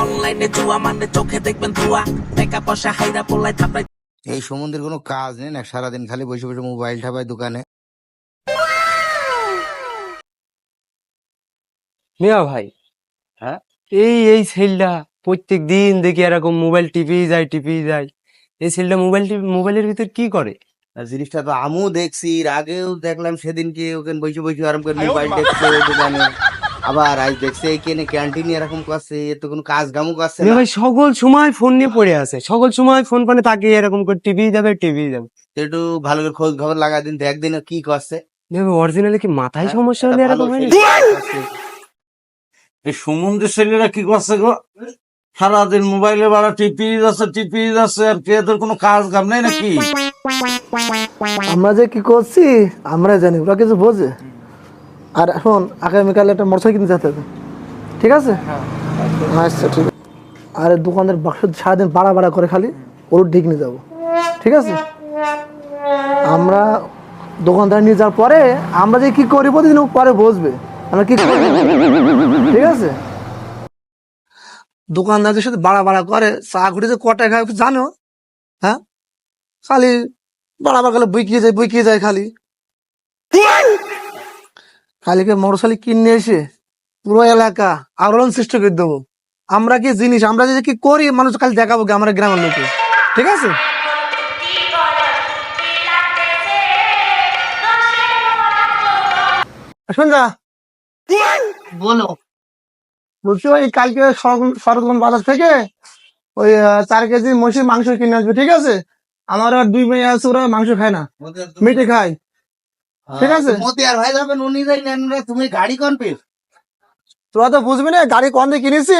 অনলাইনে জুয়া মানে চোখে দেখবেন ধোয়া। টাকা পয়সা হাইরা পোলায় থাপড়ায় এই সম্বন্ধের কোনো কাজ নেই না সারাদিন খালি বসে বসে মোবাইল ঠাপায় দোকানে। মিয়া ভাই। হ্যাঁ? এই এই ছেলেটা প্রত্যেক দিন দেখি এরকম মোবাইল টিপি যায় টিপি যায়। এই ছেলেটা মোবাইল টিপি মোবাইলের ভিতর কি করে? আর জিনিসটা তো আমিও দেখছি এর আগেও দেখলাম সেদিনকে ওখানে বসে বসে আরাম করে মোবাইল দেখছে দোকানে। আবার আজ দেখছে এইখানে ক্যান্টিনে এরকম করছে এর তো কোনো কাজ কামও করছে ভাই সকল সময় ফোন নিয়ে পড়ে আছে সকল সময় ফোন পানে তাকে এরকম করে টিভি যাবে টিভি যাবে একটু ভালো করে খোঁজ খবর লাগা দিন দেখ দিন কি করছে। অরিজিনালি কি মাথায় হ্যাঁ, সমস্যা হলে এরকম হয়। এই ছেলেরা কি করছে গো? সারাদিন মোবাইলে বাড়া টিপি যাচ্ছে টিপি যাচ্ছে আর কে তোর কোনো কাজ কাম নেই নাকি? আমরা যে কি করছি আমরা জানি ওরা কিছু বোঝে। আর এখন আগামীকাল একটা মোটরসাইকেল কিনতে যেতে হবে। ঠিক আছে? আচ্ছা ঠিক আছে। আর দোকানের বাক্স সারাদিন বাড়া বাড়া করে খালি ওর ঠিক নিয়ে যাব। ঠিক আছে? আমরা দোকানদার নিয়ে যাওয়ার পরে আমরা যে কি করি প্রতিদিন ও পরে বসবে। আমরা কি করি? ঠিক আছে? দোকানদারদের সাথে বাড়া বাড়া করে চা ঘুরে যে কটায় খায় একটু জানো? হ্যাঁ? খালি বাড়াবার গেলে বইকিয়ে যায় বইকিয়ে যায় খালি। খালিকে মোটরসাইকেল কিনে এসে পুরো এলাকা আলোড়ন সৃষ্টি করে দেবো। আমরা কি জিনিস আমরা যে কি করি মানুষ খালি দেখাবো কি আমরা গ্রামের লোকে। ঠিক আছে? বলো। বলছি ওই কালকে সরগম বাজার থেকে ওই চার কেজি মহিষের মাংস কিনে আসবে ঠিক আছে? আমার আর দুই মেয়ে আছে ওরা মাংস খায় না। মিটে খায়। ঠিক আছে। মতি আর ভাই যাবেন উনি যাই নেন রে, তুমি গাড়ি কোন পেস? তোরা তো বুঝবি না গাড়ি কম দিয়ে কিনেছি?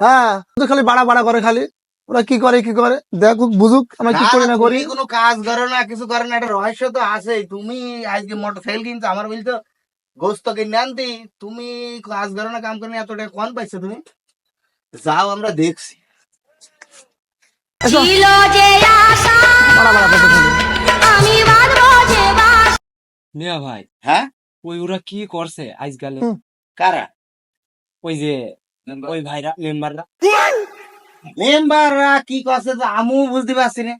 হ্যাঁ শুধু খালি বাড়া বাড়া করে খালি। ওরা কি করে কি করে? দেখুক বুঝুক আমরা কি করি না করি। কোনো কাজ করো না কিছু করো না একটা রহস্য তো আছে তুমি আজকে মোটর সাইকেল কিনছো আমার বলতো গোস্ত কিনে আনতি। তুমি কাজ করো না কাম করো না এত টাকা কম পাইছো তুমি? যাও আমরা দেখছি। ছিল যে আশা। ভাই। হ্যাঁ? ওই ওরা কি করছে আজকাল কারা? ওই যে ওই ভাইরা মেম্বাররা মেম্বাররা কি করছে তো আমিও বুঝতে পারছি না।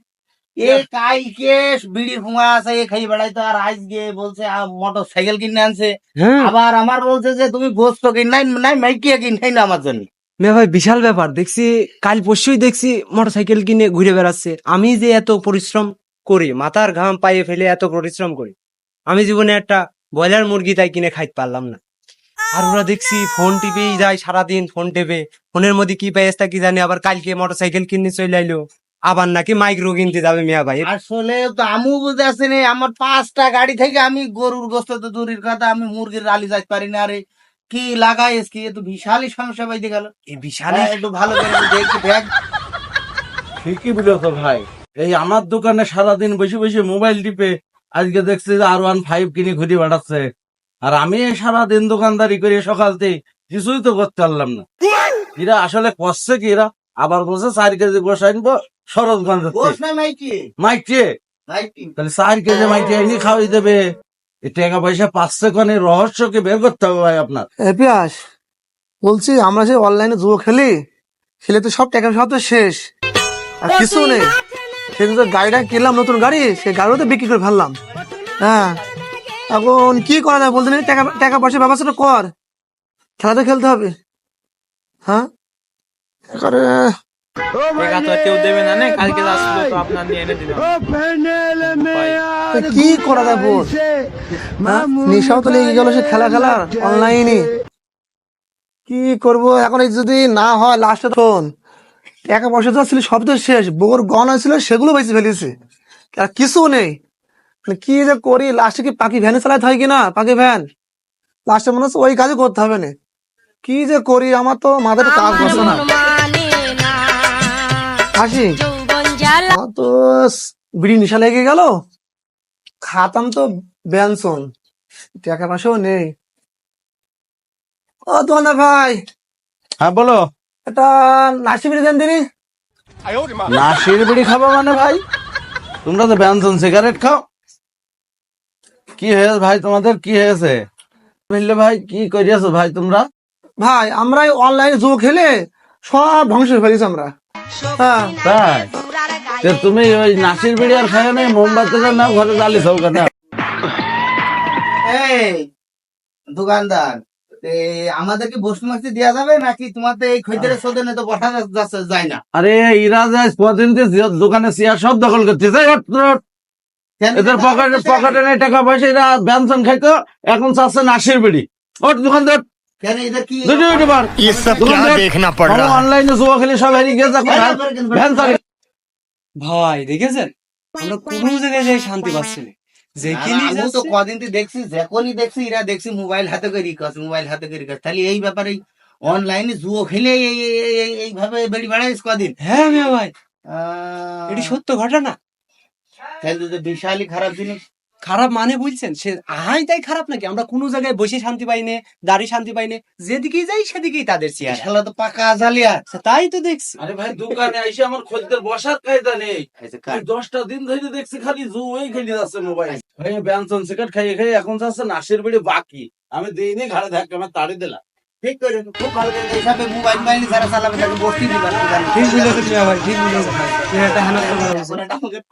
এ কালকে বিড়ির ফুঙা আছে এ খাই বেড়াইতো আর আজকে বলছে মোটর সাইকেল কিনে আনছে। হ্যাঁ। আবার আমার বলছে যে তুমি গোস্ত কিনে নাই মাইকিয়া কিনে না আমার জন্য। মেয়া ভাই বিশাল ব্যাপার। দেখছি কাল পরশুই দেখছি মোটর সাইকেল কিনে ঘুরে বেড়াচ্ছে। আমি যে এত পরিশ্রম করি মাথার ঘাম পায়ে ফেলে এত পরিশ্রম করি। আমি জীবনে একটা ব্রয়লার মুরগি তাই কিনে খাইতে পারলাম না। আর ওরা দেখছি ফোন টিপেই যায় সারাদিন ফোন টেপে। ফোনের মধ্যে কি পেয়েছে কি জানি আবার কালকে মোটরসাইকেল কিনে চলে আইলো। আবার নাকি মাইক্রো কিনতে যাবে মিয়া ভাই। আসলে তো আমিও বুঝতে আসছি না আমার পাঁচটা গাড়ি থেকে আমি গরুর গোস্ত তো দূরের কথা আমি মুরগির রালি যাইতে পারি না আরে কি লাগাইস কি? এ তো বিশালই সমস্যা পাইতে গেল। এই বিশাল হ্যাঁ, একটু ভালো করে দেখি দেখ। ঠিকই বলেছ ভাই। এই আমার দোকানে সারাদিন বসে বসে মোবাইল টিপে আজকে দেখছি যে আর ওয়ান ফাইভ কিনে ঘুরে বেড়াচ্ছে। আর আমি সারাদিন দোকানদারি করে সকালতে কিছুই তো করতে পারলাম না। এরা আসলে করছে কি এরা? আবার বলছে চার কেজি গোস আনব সরোজগঞ্জ গোস মাইকে তাহলে চার কেজি মাইকে এনে খাওয়াই দেবে। এই টাকা পয়সা পাচ্ছে কোনে রহস্যকে বের করতে হবে ভাই আপনার। এ পিয়াস বলছি আমরা যে অনলাইনে জুয়ো খেলি খেলে তো সব টাকা সব তো শেষ। আর কিছু নেই। সেদিন তো গাড়িটা কিনলাম নতুন গাড়ি সেই গাড়িও তো বিক্রি করে ফেললাম। হ্যাঁ। এখন কি করা যায় বলতে টাকা টাকা পয়সা ব্যবস্থাটা কর। খেলা তো খেলতে হবে। হ্যাঁ? করে কি করা যায় বল? হ্যাঁ? নেশাও তো লেগে গেল সে খেলা খেলার অনলাইনে কি করব? এখন এই যদি না হয় লাস্টে ফোন টাকা পয়সা তো ছিল সব তো শেষ। বউর গহনা ছিল সেগুলো বেঁচে ফেলেছে। আর কিছু নেই। মানে কি যে করি লাস্টে কি পাখি ভ্যানে চালাতে হয় কিনা? পাখি ভ্যান লাস্টে মনে হচ্ছে ওই কাজই করতে হবে না। কি যে করি আমার তো মাথাটা কাজ করছে না। মানে আসি আমার তো বিড়ি নিশা লেগে গেল। খাতাম তো বেনসন টাকা পয়সাও নেই। ও দোকানদার ভাই। হ্যাঁ বলো। এটা নাসি বিড়ি দেন নাসির বিড়ি খাব মানে ভাই? তোমরা তো ব্যঞ্জন সিগারেট খাও। কি হয়েছে ভাই তোমাদের? কি হয়েছে? ভাই কি করিয়াছো ভাই তোমরা? ভাই আমরা অনলাইনে জো খেলে সব ধ্বংস ফেলিস আমরা। হ্যাঁ। তাই? তুমি ওই নাসির বিড়ি আর খায় নাই মোমবাতি না ঘরে জ্বালি সব কেন এই দোকানদার আমাদেরকে বসু দেওয়া যাবে নাকি টাকা পয়সা এরা ব্যঞ্জন খাইতো এখন নাসির ওর দোকানদার। ভাই দেখেছেন? আমরা কোনো জায়গায় শান্তি পাচ্ছি না। আমি তো কদিন তুই দেখছি যখনই দেখছি এরা দেখছি মোবাইল হাতে করে রিকাস মোবাইল হাতে করে রিকাস তাহলে এই ব্যাপারে অনলাইনে জুয়ো খেলে এই- এই- এই- এই- এইভাবে বেড়ি বেড়াইস কদিন? হ্যাঁ ভাই। এটি সত্য ঘটনা। তাহলে তো বিশালই খারাপ জিনিস। খারাপ মানে বুঝছেন? সে আহাই তাই খারাপ নাকি? আমরা কোনো জায়গায় বসে শান্তি পাই না দাঁড়িয়ে শান্তি পাই না যেদিকেই যাই সেদিকেই তাদের চেয়ার খেলা তো পাকা জালিয়া তাই তো দেখছি। আরে ভাই দোকানে এসে আমার খদ্দের বসার কায়দা নেই। দশটা দিন ধরে দেখছি খালি জুয়াই খেলে যাচ্ছে মোবাইল। ভাই ব্যঞ্জন সিগারেট খাইয়ে খাইয়ে এখন যাচ্ছে নাসির বিড়ি বাকি। আমি দিইনি ঘাড়ে ধাক্কা আমি তাড়ি দিলাম। ঠিক করে খুব ভালো করে মোবাইল মোবাইল যারা চালাবে তাকে বসতি দিবা ঠিক বলেছেন মিয়া ভাই ঠিক হেনাস্ত করা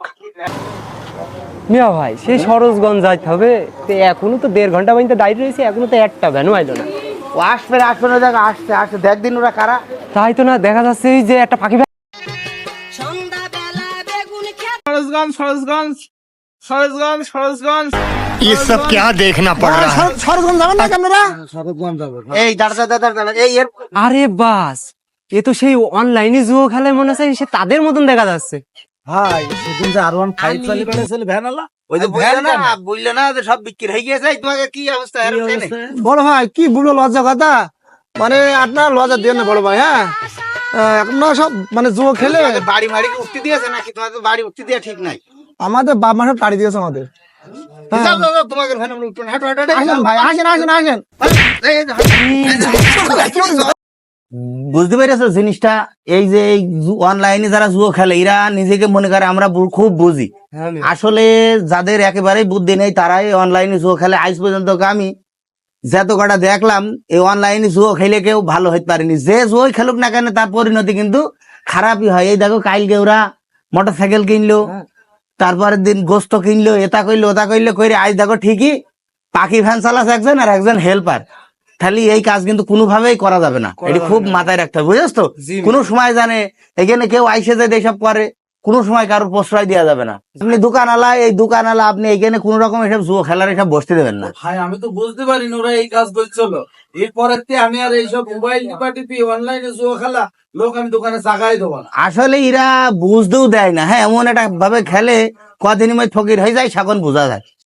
উচিত। এখন এটা আমাকে পাঠিয়ে দাও। মিয়া ভাই সেই সরোজগঞ্জ যাইতে হবে তো এখনো তো দেড় ঘন্টা পর্যন্ত ডাইট রয়েছে এখনো তো একটা ভ্যানও আইলো না ও আসবে না, আসবে না দেখ আসছে আসছে দেখ দিন ওরা কারা তাই তো না দেখা যাচ্ছে এই যে একটা পাখি সন্ধ্যাবেলা বেগুন খেত সরোজগঞ্জ সরোজগঞ্জ সরোজগঞ্জ সরোজগঞ্জ ये सब क्या देखना पड़ रहा है সরগম যাবেন না আপনারা এই দাঁড়া দাঁড়া দাঁড়া দাঁড়া এই এর আরে বাস এ তো সেই অনলাইনে জুয়ো খেলে মনে হচ্ছে সে তাদের মতন দেখা যাচ্ছে ভাই সেদিন যে আর ওয়ান ফাইভ চালি বেড়েছিল ভ্যান আলা ওই যে বললে না বললে না যে সব বিক্রি হয়ে গিয়েছে তোমাকে কি অবস্থা? বড় ভাই কি বুড়ো লজ্জা কথা? মানে আপনার লজ্জা দিয়ে না বড় ভাই হ্যাঁ? আহ, আপনারা সব মানে জুয়ো খেলে। বাড়ি কি উঠতে দিয়েছে নাকি? তোমার তো বাড়ি উঠতে দেওয়া ঠিক নাই। আমাদের বাপ মা সব টাড়ি দিয়েছে আমাদের। হ্যাঁ। তোমাকে ভ্যান আমরা উঠবো হাঁটো। আসেন ভাই আসেন আসেন আসেন। বুঝতে পেরেছ জিনিসটা? এই যে অনলাইনে যারা জুয়ো খেলে এরা নিজেকে মনে করে আমরা খুব বুঝি। হ্যাঁ আসলে যাদের একেবারেই বুদ্ধি নেই তারাই অনলাইনে জুয়ো খেলে। আজ পর্যন্ত আমি যত কটা দেখলাম এই অনলাইনে জুয়ো খেলে কেউ ভালো হইতে পারেনি। যে জুয়োই খেলুক না কেন তার পরিণতি কিন্তু খারাপই হয়। এই দেখো কাইলকে ওরা মোটর সাইকেল কিনলো তারপরের দিন গোস্ত কিনলো এটা কইলো ওটা কইলো কইরে আজ দেখো ঠিকই পাখি ভ্যান চালাচ্ছে একজন আর একজন হেল্পার তাহলে এই কাজ কিন্তু কোনোভাবেই করা যাবে না। এটি খুব মাথায় রাখতে হবে বুঝেছ তো? কোনো সময় জানে এখানে কেউ আইসে যায় এসব করে কোনো সময় কারোর প্রশ্রয় দেওয়া যাবে না। আপনি দোকানওয়ালা এই দোকানওয়ালা আপনি এখানে কোন রকম এসব জুয়ো খেলার এসব বসতে দেবেন না। ভাই আমি তো বুঝতে পারিনি ওরা এই কাজ করছিল এরপরের থেকে আমি আর এইসব মোবাইল টিপা টিপি অনলাইনে জুয়া খেলা লোক আমি দোকানে চাকাই দেবো না। আসলে এরা বুঝতেও দেয় না হ্যাঁ এমন একটা ভাবে খেলে কদিন মধ্যে ফকির হয়ে যায় সাখন বোঝা যায়।